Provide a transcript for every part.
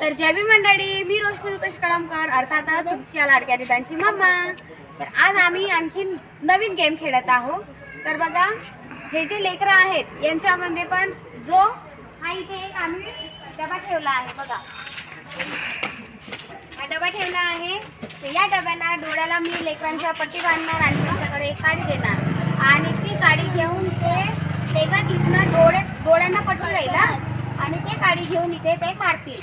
तर जय बी मंडळी मी रोशनी रुपेश कळमकर. अर्थातच तुमच्या लाडक्या त्यांची मम्मा. तर आज आम्ही आणखी नवीन गेम खेळत आहोत. तर बघा हे जे लेकरं आहेत यांच्यामध्ये पण जो हा इथे एक आम्ही डबा ठेवला आहे बघा. हा डबा ठेवला आहे. तर या डब्याला डोळ्याला मी लेकरांच्या पट्टी बांधणार आणि त्यांच्याकडे एक काडी देणार. आणि ती काडी घेऊन ते लेकरं तिथनं डोळे डोळ्यांना पटवून राहील आणि ते काडी घेऊन इथे ते मारतील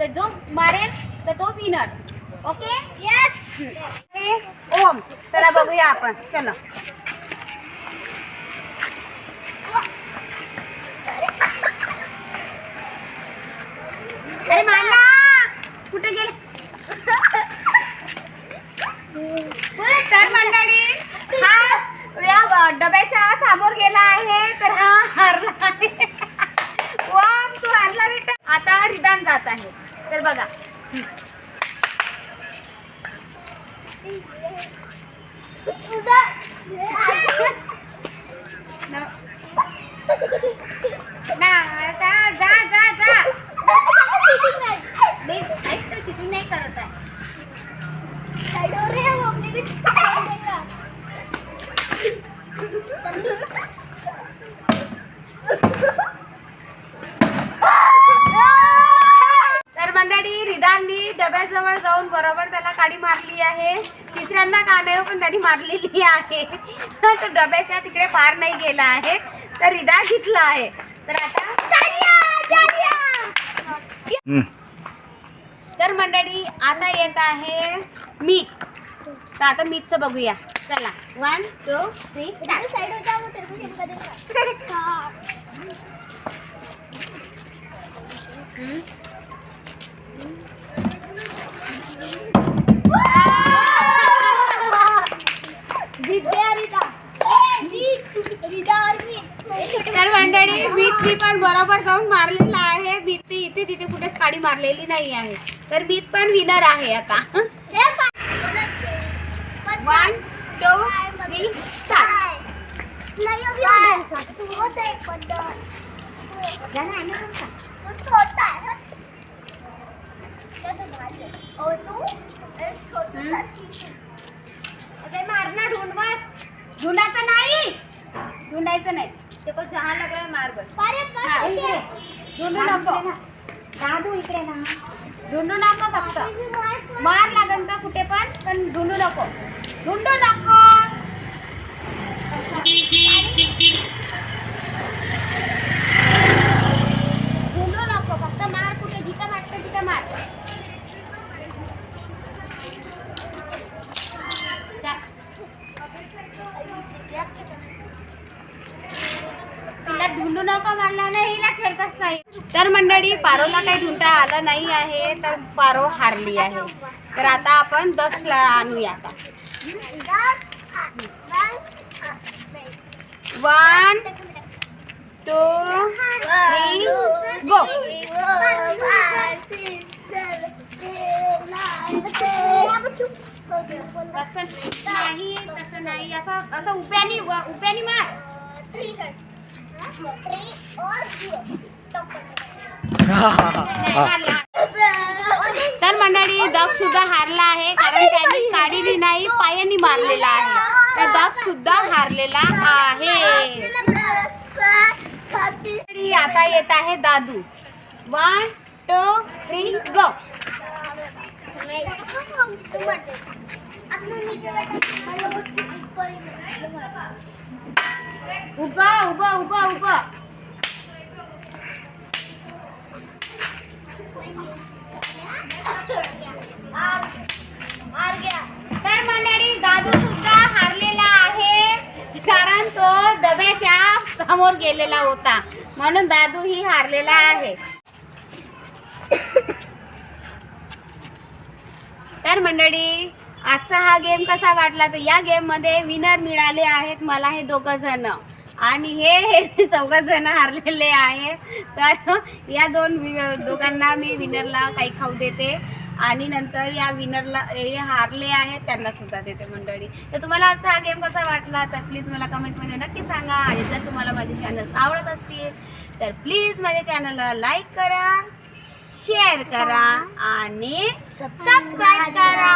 तर जो मारेल तर तो विनर ओके यस ओम. चला बघूया आपण. चलो. अरे माना कुठे गेले? तर मंडळी हा. डब्याच्या समोर गेला आहे तर हा हारला आहे वाम तू हारला बेटा आता रिदान जात आहे तर बघा न- ना आता जा जा जा नाही ऐक तर चिटिंग नाही करत आहे तर मंडळी रिदाननी डब्याजवळ जाऊन बरोबर त्याला काडी मारली आहे. तिसऱ्यांदा का नाही हो, पण त्यांनी मारलेली आहे. तर डब्याच्या तिकडे पार नाही गेला आहे. तर रिदा जिंकला आहे. तर आता. तर मंडळी आता येत आहे मीठ तर आता मीठचं बघूया. चला. वन टू थ्री तर मंडळी मीठनी पण बरोबर जाऊन मारलेला आहे भीती इथे तिथे कुठेच काडी मारलेली नाही आहे. तर मीठ पण विनर आहे आता. वन टू थ्री मारना ढूंढवत ढूंढायचं नाही. ढूंढायचं नाही. ते पण चहा लागला मार बस हा. ढूंढू नको. दादू इकडे ना. ढूंढू नको फक्त. मार लागन का कुठे पण पण ढूंढू नको. झुंडू नको ढूंढू नको फक्त मार कुठे जिथं वाटतं तिथं मार जा. डोकं ढूंढू नाही हिला खेळतच नाही. तर मंडळी पारोला काही ढुंटा आला नाही आहे तर पारो हारली आहे. तर आता आपण दसला आणूया आता. वन टू थ्री गो तसं नाही तसं नाही. असं असं उप्यानी उप्यानी मार. तर मंडळी दग सुद्धा हारला आहे कारण त्यांनी काढीली नाही पायानी मारलेला आहे. तर दग सुद्धा हारलेला आहे. आता येत आहे दादू. वन टू थ्री गो उभा उभा उभा उभा. तर मंडळी दादू सुद्धा हारलेला आहे कारण तो डब्याच्या समोर गेलेला होता. म्हणून दादू ही हारलेला आहे. तर मंडळी आजचा हा गेम कसा वाटला? तर या गेममध्ये विनर मिळाले आहेत मला हे दोघं जण. आणि हे चौघ जण हारलेले आहेत तर या दोन दोघांना मी विनरला काही खाऊ देते. आणि नंतर या विनरला हे हारले आहेत त्यांना सुद्धा देते मंडळी. तर तुम्हाला आजचा हा गेम कसा वाटला? तर प्लीज मला कमेंटमध्ये नक्की सांगा. आणि जर तुम्हाला माझे चॅनल आवडत असतील तर प्लीज माझ्या चॅनलला लाईक करा शेअर करा आणि सबस्क्राईब करा.